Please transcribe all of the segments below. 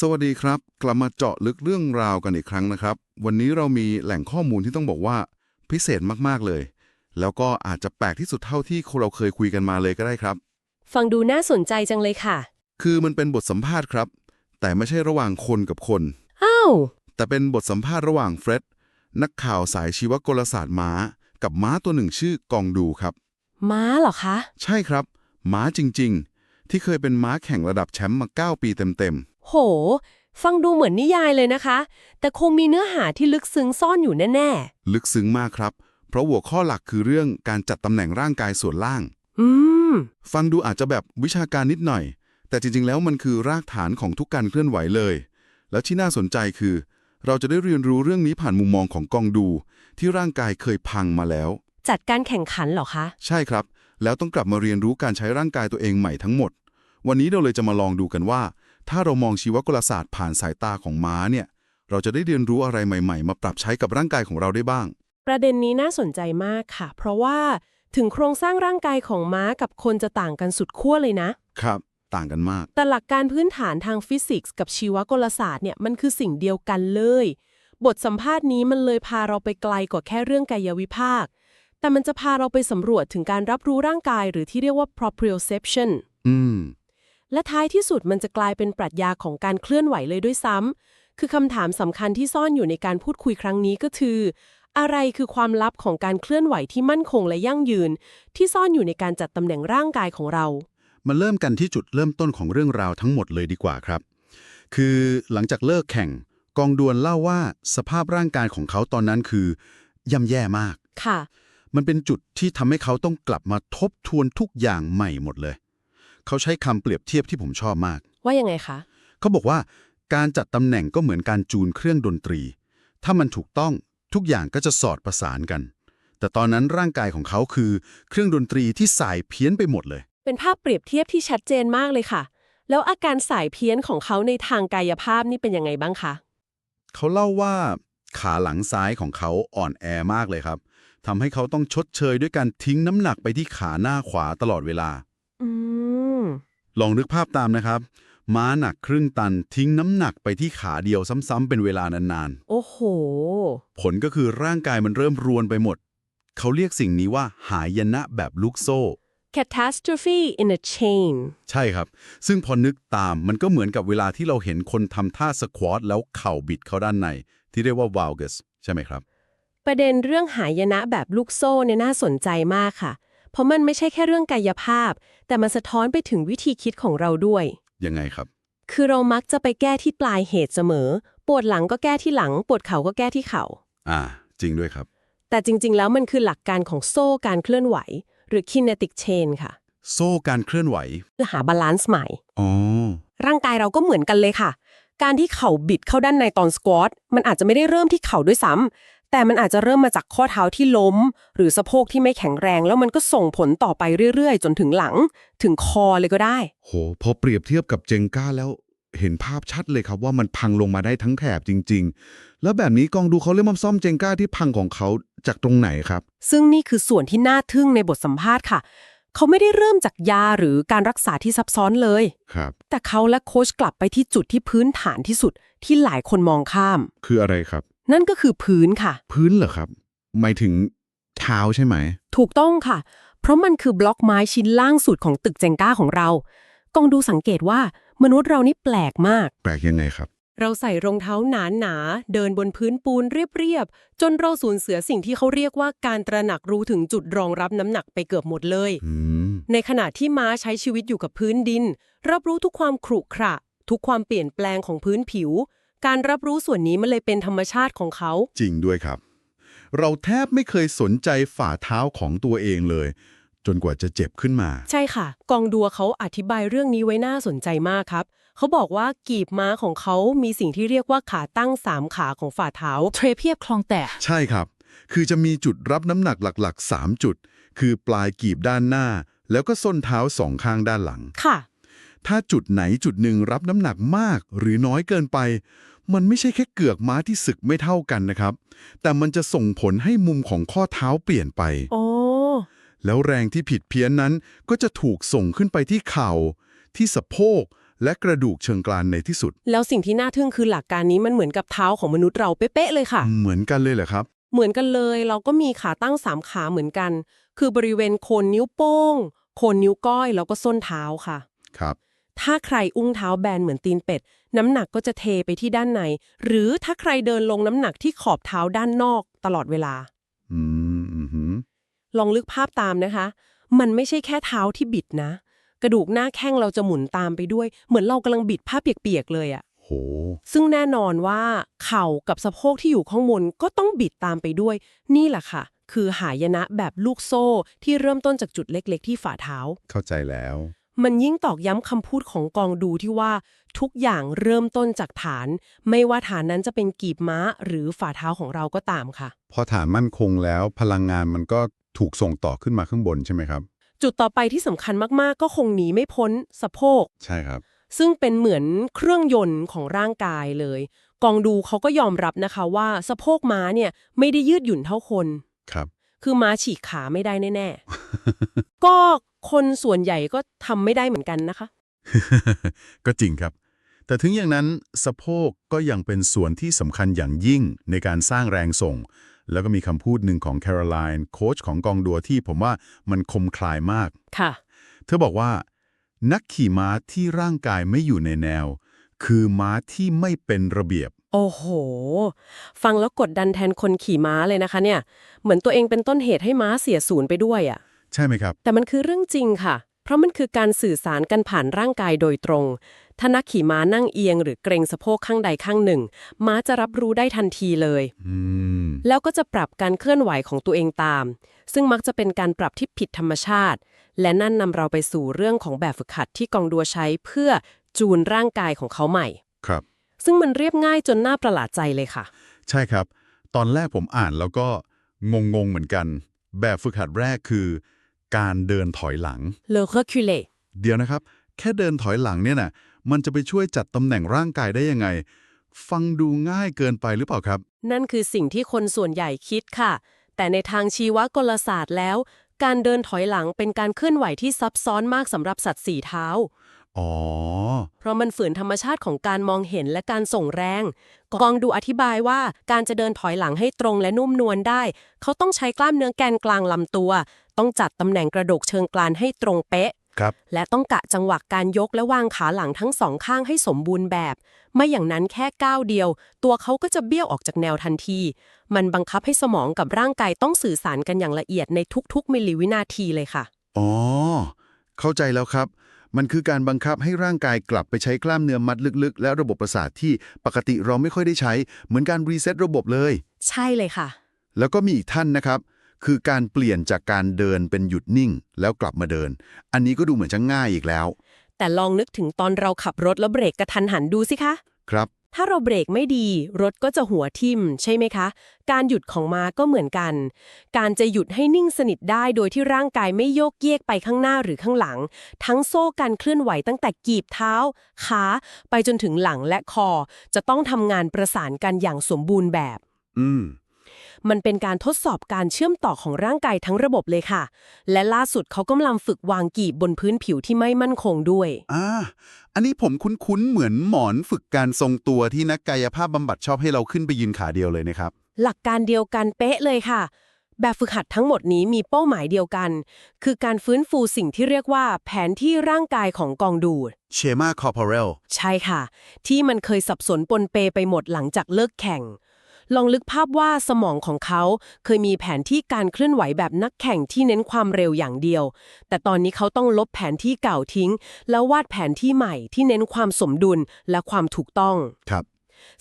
สวัสดีครับ กลับมาเจาะลึกเรื่องราวกันอีกครั้งนะครับ วันนี้เรามีแหล่งข้อมูลที่ต้องบอกว่าพิเศษมากๆเลย แล้วก็อาจจะแปลกที่สุดเท่าที่เราเคยคุยกันมาเลยก็ได้ครับ ฟังดูน่าสนใจจังเลยค่ะ คือมันเป็นบทสัมภาษณ์ครับ แต่ไม่ใช่ระหว่างคนกับคนอ้าวแต่เป็นบทสัมภาษณ์ระหว่างเฟร็ดนักข่าวสายชีวกลศาสตร์ม้า กับม้าตัวหนึ่งชื่อกองดูครับ ม้าเหรอคะ ใช่ครับ ม้าจริงๆ ที่เคยเป็นม้าแข่งระดับแชมป์มา 9 ปีเต็มโห ฟังดูเหมือนนิยายเลยนะคะ แต่คงมีเนื้อหาที่ลึกซึ้งซ่อนอยู่แน่ๆลึกซึ้งมากครับ เพราะหัวข้อหลักคือเรื่องการจัดตำแหน่งร่างกายส่วนล่าง ๆ อืม ฟังดูอาจจะแบบวิชาการนิดหน่อย แต่จริงๆ แล้วมันคือรากฐานของทุกการเคลื่อนไหวเลย แล้วที่น่าสนใจคือ เราจะได้เรียนรู้เรื่องนี้ผ่านมุมมองของกองดู ที่ร่างกายเคยพังมาแล้ว จัดการแข่งขันเหรอคะ ใช่ครับ แล้วต้องกลับมาเรียนรู้การใช้ร่างกายตัวเองใหม่ทั้งหมด วันนี้เราเลยจะมาลองดูกันว่า ถ้าเรามองชีวกลศาสตร์ผ่านสายตาของม้าเนี่ย เราจะได้เรียนรู้อะไรใหม่ๆ มาปรับใช้กับร่างกายของเราได้บ้าง ประเด็นนี้น่าสนใจมากค่ะ เพราะว่าถึงโครงสร้างร่างกายของม้ากับคนจะต่างกันสุดขั้วเลยนะ ครับ ต่างกันมาก แต่หลักการพื้นฐานทางฟิสิกส์กับชีวกลศาสตร์เนี่ยมันคือสิ่งเดียวกันเลย บทสัมภาษณ์นี้มันเลยพาเราไปไกลกว่าแค่เรื่องกายวิภาค แต่มันจะพาเราไปสำรวจถึงการรับรู้ร่างกายหรือที่เรียกว่า proprioception อืม และท้ายที่สุดมันจะกลายเป็นปรัชญาของการเคลื่อนไหวเลยด้วยซ้ำคือคำถามสำคัญที่ซ่อนอยู่ในการพูดคุยครั้งนี้ก็คือ อะไรคือความลับของการเคลื่อนไหวที่มั่นคงและยั่งยืน ที่ซ่อนอยู่ในการจัดตำแหน่งร่างกายของเรา มาเริ่มกันที่จุดเริ่มต้นของเรื่องราวทั้งหมดเลยดีกว่าครับ คือหลังจากเลิกแข่ง กองดวนเล่าว่าสภาพร่างกายของเขาตอนนั้นคือย่ำแย่มาก ค่ะ มันเป็นจุดที่ทำให้เขาต้องกลับมาทบทวนทุกอย่างใหม่หมดเลย เขาใช้คำเปรียบเทียบที่ผมชอบมาก ว่ายังไงคะ เขาบอกว่าการจัดตำแหน่งก็เหมือนการจูนเครื่องดนตรี ถ้ามันถูกต้องทุกอย่างก็จะสอดประสานกัน แต่ตอนนั้นร่างกายของเขาคือเครื่องดนตรีที่สายเพี้ยนไปหมดเลย เป็นภาพเปรียบเทียบที่ชัดเจนมากเลยค่ะ แล้วอาการสายเพี้ยนของเขาในทางกายภาพนี่เป็นยังไงบ้างคะ เขาเล่าว่าขาหลังซ้ายของเขาอ่อนแอมากเลยครับทำให้เขาต้องชดเชยด้วยการทิ้งน้ำหนักไปที่ขาหน้าขวาตลอดเวลาอืม ลองนึกภาพตามนะครับ ม้าหนักครึ่งตันทิ้งน้ำหนักไปที่ขาเดียวซ้ำๆเป็นเวลานานโอ้โหๆผลก็คือร่างกายมันเริ่มรวนไปหมด เขาเรียกสิ่งนี้ว่าหายนะแบบลูกโซ่ catastrophe in a chain ใช่ครับ ซึ่งพอนึกตามมันก็เหมือนกับเวลาที่เราเห็นคนทำท่าสควอตแล้วเข่าบิดเข้าด้านใน ที่เรียกว่า valgus ใช่ไหมครับ ประเด็นเรื่องหายนะแบบลูกโซ่เนี่ยน่าสนใจมากค่ะ เพราะมันไม่ใช่แค่เรื่องกายภาพ แต่มันสะท้อนไปถึงวิธีคิดของเราด้วย ยังไงครับ คือเรามักจะไปแก้ที่ปลายเหตุเสมอ ปวดหลังก็แก้ที่หลัง ปวดเข่าก็แก้ที่เข่า อ่า จริงด้วยครับ แต่จริง ๆ แล้วมันคือหลักการของโซ่การเคลื่อนไหว หรือ kinetic chain ค่ะ โซ่การเคลื่อนไหวเพื่อหาบาลานซ์ใหม่ อ๋อ ร่างกายเราก็เหมือนกันเลยค่ะ การที่เข่าบิดเข้าด้านในตอนสควอตมันอาจจะไม่ได้เริ่มที่เข่าด้วยซ้ำ แต่มันอาจจะเริ่มมาจากข้อเท้าที่ล้ม หรือสะโพกที่ไม่แข็งแรง แล้วมันก็ส่งผลต่อไปเรื่อยๆ จนถึงหลัง ถึงคอเลยก็ได้ โห พอเปรียบเทียบกับเจงก้าแล้วเห็นภาพชัดเลยครับว่ามันพังลงมาได้ทั้งแถบจริง ๆ แล้วแบบนี้กองดูเขาเริ่มมาซ่อมเจงก้าที่พังของเขาจากตรงไหนครับ ซึ่งนี่คือส่วนที่น่าทึ่งในบทสัมภาษณ์ค่ะ เขาไม่ได้เริ่มจากยาหรือการรักษาที่ซับซ้อนเลย ครับ แต่เขาและโค้ชกลับไปที่จุดที่พื้นฐานที่สุดที่หลายคนมองข้าม คืออะไรครับ นั่นก็คือพื้นค่ะ พื้นเหรอครับ หมายถึงเท้าใช่ไหม ถูกต้องค่ะ เพราะมันคือบล็อกไม้ชิ้นล่างสุดของตึกเจงก้าของเรา กองดูสังเกตว่ามนุษย์เรานี่แปลกมาก แปลกยังไงครับ เราใส่รองเท้าหนาหนาๆเดินบนพื้นปูนเรียบๆ จนเราสูญเสียสิ่งที่เขาเรียกว่าการตระหนักรู้ถึงจุดรองรับน้ำหนักไปเกือบหมดเลย อืม ในขณะที่ม้าใช้ชีวิตอยู่กับพื้นดิน รับรู้ทุกความขรุขระ ทุกความเปลี่ยนแปลงของพื้นผิว การรับรู้ส่วนนี้มันเลยเป็นธรรมชาติของเขา จริงด้วยครับ เราแทบไม่เคยสนใจฝ่าเท้าของตัวเองเลย จนกว่าจะเจ็บขึ้นมา ใช่ค่ะ กองดัวเขาอธิบายเรื่องนี้ไว้น่าสนใจมากครับ เขาบอกว่ากีบม้าของเขามีสิ่งที่เรียกว่าขาตั้งสามขาของฝ่าเท้า เทรเพียบคลองแตกใช่ครับ คือจะมีจุดรับน้ำหนักหลักๆ 3 จุด คือปลายกีบด้านหน้า แล้วก็ส้นเท้าสองข้างด้านหลัง ค่ะ ถ้าจุดไหนจุดหนึ่งรับน้ำหนักมากหรือน้อยเกินไป มันไม่ใช่แค่เกือกม้าที่สึกไม่เท่ากันนะครับ แต่มันจะส่งผลให้มุมของข้อเท้าเปลี่ยนไป โอ้ แล้วแรงที่ผิดเพี้ยนนั้นก็จะถูกส่งขึ้นไปที่เข่า ที่สะโพก และกระดูกเชิงกรานในที่สุด แล้วสิ่งที่น่าทึ่งคือหลักการนี้มันเหมือนกับเท้าของมนุษย์เราเป๊ะๆเลยค่ะ เหมือนกันเลยเหรอครับ เหมือนกันเลยเราก็มีขาตั้งสามขาเหมือนกัน คือบริเวณโคนนิ้วโป้ง โคนนิ้วก้อยแล้วก็ส้นเท้าค่ะ ครับ ถ้าใครอุ้งเท้าแบนเหมือนตีนเป็ด น้ำหนักก็จะเทไปที่ด้านใน หรือถ้าใครเดินลงน้ำหนักที่ขอบเท้าด้านนอกตลอดเวลา อืมอืมหืมลองลึกภาพตามนะคะ มันไม่ใช่แค่เท้าที่บิดนะ กระดูกหน้าแข้งเราจะหมุนตามไปด้วย เหมือนเรากำลังบิดผ้าเปียกๆเลยอะโห ซึ่งแน่นอนว่า เข่ากับสะโพกที่อยู่ข้างบนก็ต้องบิดตามไปด้วย นี่แหละค่ะ คือหายนะแบบลูกโซ่ที่เริ่มต้นจากจุดเล็ก ๆ ที่ฝ่าเท้า เข้าใจแล้ว มันยิ่งตอกย้ำคำพูดของกองดูที่ว่า ทุกอย่างเริ่มต้นจากฐาน ไม่ว่าฐานนั้นจะเป็นกีบม้าหรือฝ่าเท้าของเราก็ตามค่ะ พอฐานมั่นคงแล้วพลังงานมันก็ถูกส่งต่อขึ้นมาข้างบนใช่ไหมครับ จุดต่อไปที่สำคัญมากๆ ก็คงหนีไม่พ้นสะโพก ใช่ครับ ซึ่งเป็นเหมือนเครื่องยนต์ของร่างกายเลย กองดูเขาก็ยอมรับนะคะว่าสะโพกม้าเนี่ยไม่ได้ยืดหยุ่นเท่าคน ครับ คือม้าฉีกขาไม่ได้แน่ๆ ก็ คนส่วนใหญ่ก็ทำไม่ได้เหมือนกันนะคะ ก็จริงครับ แต่ถึงอย่างนั้นสะโพกก็ยังเป็นส่วนที่สำคัญอย่างยิ่งในการสร้างแรงส่ง แล้วก็มีคำพูดหนึ่งของแคโรไลน์โค้ชของกองดัวที่ผมว่ามันคมคลายมาก ค่ะ เธอบอกว่า นักขี่ม้าที่ร่างกายไม่อยู่ในแนว คือม้าที่ไม่เป็นระเบียบ โอ้โห ฟังแล้วกดดันแทนคนขี่ม้าเลยนะคะ เนี่ย เหมือนตัวเองเป็นต้นเหตุให้ม้าเสียศูนย์ไปด้วยอะ่ะ ใช่ไหมครับ แต่มันคือเรื่องจริงค่ะ เพราะมันคือการสื่อสารกันผ่านร่างกายโดยตรงถ้านักขี่ม้านั่งเอียงหรือเกรงสะโพกข้างใดข้างหนึ่ง ม้าจะรับรู้ได้ทันทีเลยอืมแล้วก็จะปรับการเคลื่อนไหวของตัวเองตาม ซึ่งมักจะเป็นการปรับที่ผิดธรรมชาติ และนั่นนำเราไปสู่เรื่องของแบบฝึกหัดที่กองดัวใช้เพื่อจูนร่างกายของเขาใหม่ ครับ ซึ่งมันเรียบง่ายจนน่าประหลาดใจเลยค่ะ ใช่ครับ ตอนแรกผมอ่านแล้วก็งงๆเหมือนกัน แบบฝึกหัดแรกคือ การเดินถอยหลังเลอ recule เดี๋ยวนะครับ แค่เดินถอยหลังเนี่ยนะมันจะไปช่วยจัดตำแหน่งร่างกายได้ยังไง ฟังดูง่ายเกินไปหรือเปล่าครับ นั่นคือสิ่งที่คนส่วนใหญ่คิดค่ะ แต่ในทางชีวกลศาสตร์แล้ว การเดินถอยหลังเป็นการเคลื่อนไหวที่ซับซ้อนมากสำหรับสัตว์สี่เท้า อ๋อ เพราะมันฝืนธรรมชาติของการมองเห็นและการส่งแรง กองดูอธิบายว่าการจะเดินถอยหลังให้ตรงและนุ่มนวลได้ เขาต้องใช้กล้ามเนื้อแกนกลางลำตัว ต้องจัดตำแหน่งกระดกเชิงกรานให้ตรงเป๊ะ ครับและต้องกะจังหวะการยกและวางขาหลังทั้งสองข้างให้สมบูรณ์แบบ ไม่อย่างนั้นแค่ก้าวเดียว ตัวเขาก็จะเบี้ยวออกจากแนวทันที มันบังคับให้สมองกับร่างกายต้องสื่อสารกันอย่างละเอียดในทุกๆมิลลิวินาทีเลยค่ะ อ๋อ เข้าใจแล้วครับ มันคือการบังคับให้ร่างกายกลับไปใช้กล้ามเนื้อมัดลึกๆ และระบบประสาทที่ปกติเราไม่ค่อยได้ใช้ เหมือนการรีเซ็ตระบบเลย ใช่เลยค่ะ แล้วก็มีอีกท่านนะครับ คือการเปลี่ยนจากการเดินเป็นหยุดนิ่งแล้วกลับมาเดิน อันนี้ก็ดูเหมือนจะง่ายอีกแล้ว แต่ลองนึกถึงตอนเราขับรถแล้วเบรกกระทันหันดูสิคะ ครับ ถ้าเราเบรกไม่ดี รถก็จะหัวทิ่ม ใช่ไหมคะ การหยุดของม้าก็เหมือนกัน การจะหยุดให้นิ่งสนิทได้โดยที่ร่างกายไม่โยกเยกไปข้างหน้าหรือข้างหลัง ทั้งโซ่การเคลื่อนไหวตั้งแต่กีบเท้า ขา ไปจนถึงหลังและคอ จะต้องทำงานประสานกันอย่างสมบูรณ์แบบ อืม มันเป็นการทดสอบการเชื่อมต่อของร่างกายทั้งระบบเลยค่ะ และล่าสุดเขากำลังฝึกวางกีบบนพื้นผิวที่ไม่มั่นคงด้วย อ่า อันนี้ผมคุ้นๆ เหมือนหมอนฝึกการทรงตัวที่นักกายภาพบำบัดชอบให้เราขึ้นไปยืนขาเดียวเลยนะครับ หลักการเดียวกันเป๊ะเลยค่ะ แบบฝึกหัดทั้งหมดนี้มีเป้าหมายเดียวกัน คือการฟื้นฟูสิ่งที่เรียกว่า แผนที่ร่างกายของกองดูด เชมาคอร์ปอเรลใช่ค่ะ ที่มันเคยสับสนปนเปไปหมดหลังจากเลิกแข่ง ลองลึกภาพว่าสมองของเขาเคยมีแผนที่การเคลื่อนไหวแบบนักแข่งที่เน้นความเร็วอย่างเดียว แต่ตอนนี้เขาต้องลบแผนที่เก่าทิ้ง แล้ววาดแผนที่ใหม่ที่เน้นความสมดุลและความถูกต้อง ครับ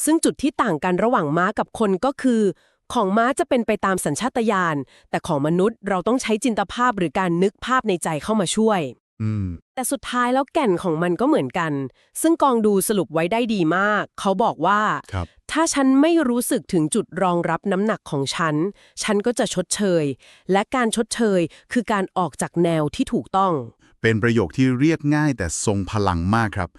ซึ่งจุดที่ต่างกันระหว่างม้ากับคนก็คือ ของม้าจะเป็นไปตามสัญชาตญาณแต่ของมนุษย์เราต้องใช้จินตภาพหรือการนึกภาพในใจเข้ามาช่วย อืม แต่สุดท้ายแล้วแก่นของมันก็เหมือนกัน ซึ่งกองดูสรุปไว้ได้ดีมาก เขาบอกว่า ครับ ถ้าฉันไม่รู้สึกถึงจุดรองรับน้ำหนักของฉัน ฉันก็จะชดเชย และการชดเชยคือการออกจากแนวที่ถูกต้อง เป็นประโยคที่เรียกง่ายแต่ทรงพลังมากครับ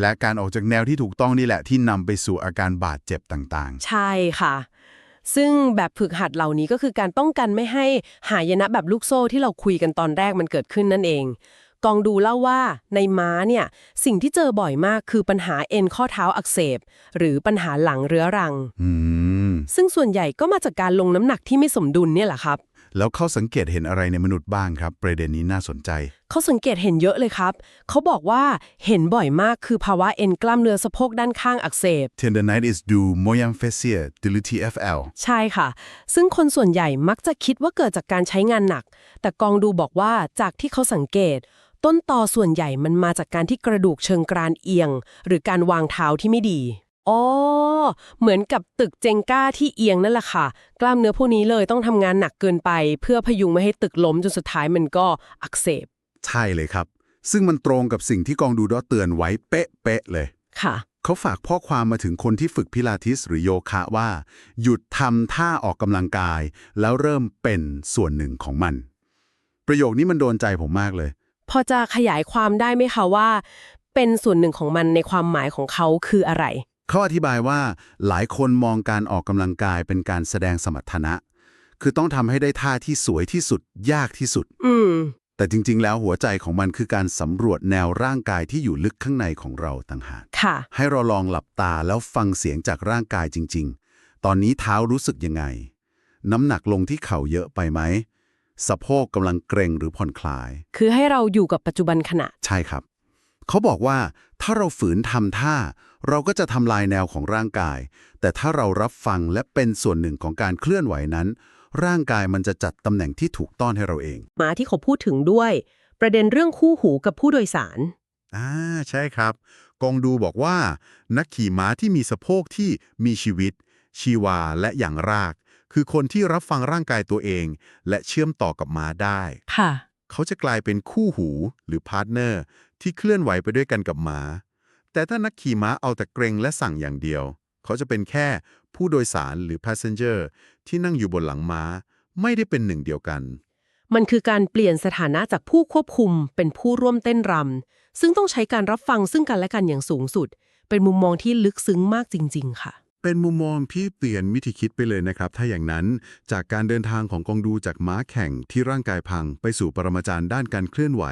และการออกจากแนวที่ถูกต้องนี่แหละที่นำไปสู่อาการบาดเจ็บต่างใช่ค่ะ ซึ่งแบบฝึกหัดเหล่านี้ก็คือการป้องกันไม่ให้หายนะแบบลูกโซ่ที่เราคุยกันตอนแรกมันเกิดขึ้นนั่นเอง กองดูเล่าว่าในม้าเนี่ยสิ่งที่เจอบ่อยมากคือปัญหาเอ็นข้อเท้าอักเสบ หรือปัญหาหลังเรื้อรังอืมซึ่งส่วนใหญ่ก็มาจากการลงน้ำหนักที่ไม่สมดุลเนี่ยแหละครับ แล้วเขาสังเกตเห็นอะไรในมนุษย์บ้างครับ ประเด็นนี้น่าสนใจ เขาสังเกตเห็นเยอะเลยครับ เขาบอกว่าเห็นบ่อยมากคือภาวะเอ็นกล้ามเนื้อสะโพกด้านข้างอักเสบ tendonitis du moyen fessier de l'UTFL ใช่ค่ะ ซึ่งคนส่วนใหญ่มักจะคิดว่าเกิดจากการใช้งานหนัก แต่กองดูบอกว่าจากที่เขาสังเกต ต้นตอส่วนใหญ่มันมาจากการที่กระดูกเชิงกรานเอียง หรือการวางเท้าที่ไม่ดีอ๋อเหมือนกับตึกเจงก้าที่เอียงนั่นแหละค่ะ กล้ามเนื้อพวกนี้เลยต้องทำงานหนักเกินไป เพื่อพยุงไม่ให้ตึกล้มจนสุดท้ายมันก็อักเสบ ใช่เลยครับ ซึ่งมันตรงกับสิ่งที่กองดูดอเตือนไว้เป๊ะๆเลย ค่ะ เขาฝากข้อความมาถึงคนที่ฝึกพิลาทิสหรือโยคะว่า หยุดทำท่าออกกำลังกาย แล้วเริ่มเป็นส่วนหนึ่งของมัน ประโยคนี้มันโดนใจผมมากเลย พอจะขยายความได้ไหมคะว่า เป็นส่วนหนึ่งของมันในความหมายของเขาคืออะไร เขาอธิบายว่าหลายคนมองการออกกำลังกายเป็นการแสดงสมรรถนะ คือต้องทำให้ได้ท่าที่สวยที่สุด ยากที่สุด อืม แต่จริง ๆ แล้วหัวใจของมันคือการสำรวจแนวร่างกายที่อยู่ลึกข้างในของเราต่างหาก ค่ะ ให้เราลองหลับตาแล้วฟังเสียงจากร่างกายจริง ๆ ตอนนี้เท้ารู้สึกยังไง น้ำหนักลงที่เข่าเยอะไปไหม สะโพกกำลังเกร็งหรือผ่อนคลาย คือให้เราอยู่กับปัจจุบันขณะ ใช่ครับ เขาบอกว่าถ้าเราฝืนทำท่า เราก็จะทำลายแนวของร่างกาย แต่ถ้าเรารับฟังและเป็นส่วนหนึ่งของการเคลื่อนไหวนั้น ร่างกายมันจะจัดตำแหน่งที่ถูกต้อนให้เราเอง มาที่เขาพูดถึงด้วย ประเด็นเรื่องคู่หูกับผู้โดยสาร อ่าใช่ครับ กองดูบอกว่า นักขี่ม้าที่มีสะโพกที่มีชีวิต ชีวาและอย่างราก คือคนที่รับฟังร่างกายตัวเอง และเชื่อมต่อกับม้าได้ ค่ะ เขาจะกลายเป็นคู่หูหรือพาร์ทเนอร์ ที่เคลื่อนไหวไปด้วยกันกับม้า แต่ถ้านักขี่ม้าเอาแต่เกรงและสั่งอย่างเดียว เขาจะเป็นแค่ผู้โดยสารหรือ passenger ที่นั่งอยู่บนหลังม้า ไม่ได้เป็นหนึ่งเดียวกัน มันคือการเปลี่ยนสถานะจากผู้ควบคุมเป็นผู้ร่วมเต้นรำซึ่งต้องใช้การรับฟังซึ่งกันและกันอย่างสูงสุด เป็นมุมมองที่ลึกซึ้งมากจริง ๆ ค่ะ เป็นมุมมองที่เปลี่ยนวิธีคิดไปเลยนะครับ ถ้าอย่างนั้นจากการเดินทางของกองดูจากม้าแข่งที่ร่างกายพังไปสู่ปรมาจารย์ด้านการเคลื่อนไหว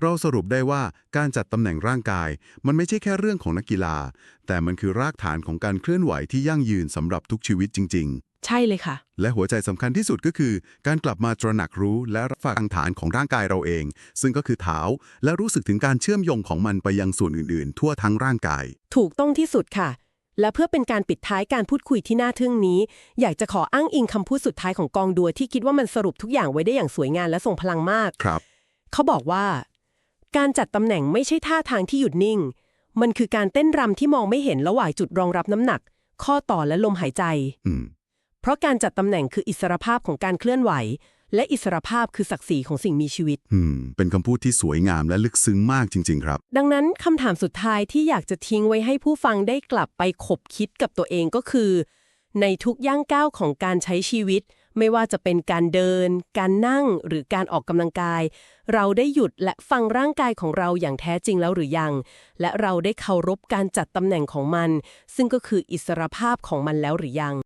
เราสรุปได้ว่าการจัดตำแหน่งร่างกาย มันไม่ใช่แค่เรื่องของนักกีฬา แต่มันคือรากฐานของการเคลื่อนไหวที่ยั่งยืนสำหรับทุกชีวิตจริง ๆ ใช่เลยค่ะ และหัวใจสำคัญที่สุดก็คือ การกลับมาตระหนักรู้และรับฟังฐานของร่างกายเราเอง ซึ่งก็คือเท้าและรู้สึกถึงการเชื่อมโยงของมันไปยังส่วนอื่น ๆ ทั่วทั้งร่างกาย ถูกต้องที่สุดค่ะ และเพื่อเป็นการปิดท้ายการพูดคุยที่น่าทึ่งนี้ อยากจะขออ้างอิงคำพูดสุดท้ายของกองดัวที่คิดว่ามันสรุปทุกอย่างไว้ได้อย่างสวยงามและทรงพลังมาก ครับ เขาบอกว่า การจัดตำแหน่งไม่ใช่ท่าทางที่หยุดนิ่ง มันคือการเต้นรำที่มองไม่เห็นระหว่างจุดรองรับน้ำหนัก ข้อต่อและลมหายใจ อืม เพราะการจัดตำแหน่งคืออิสรภาพของการเคลื่อนไหว และอิสรภาพคือศักดิ์ศรีของสิ่งมีชีวิต อืม เป็นคำพูดที่สวยงามและลึกซึ้งมากจริง ๆ ครับ ดังนั้นคำถามสุดท้ายที่อยากจะทิ้งไว้ให้ผู้ฟังได้กลับไปขบคิดกับตัวเองก็คือ ในทุกย่างก้าวของการใช้ชีวิต ไม่ว่าจะเป็นการเดิน การนั่งหรือการออกกำลังกาย เราได้หยุดและฟังร่างกายของเราอย่างแท้จริงแล้วหรือยัง และเราได้เคารพการจัดตำแหน่งของมัน ซึ่งก็คืออิสรภาพของมันแล้วหรือยัง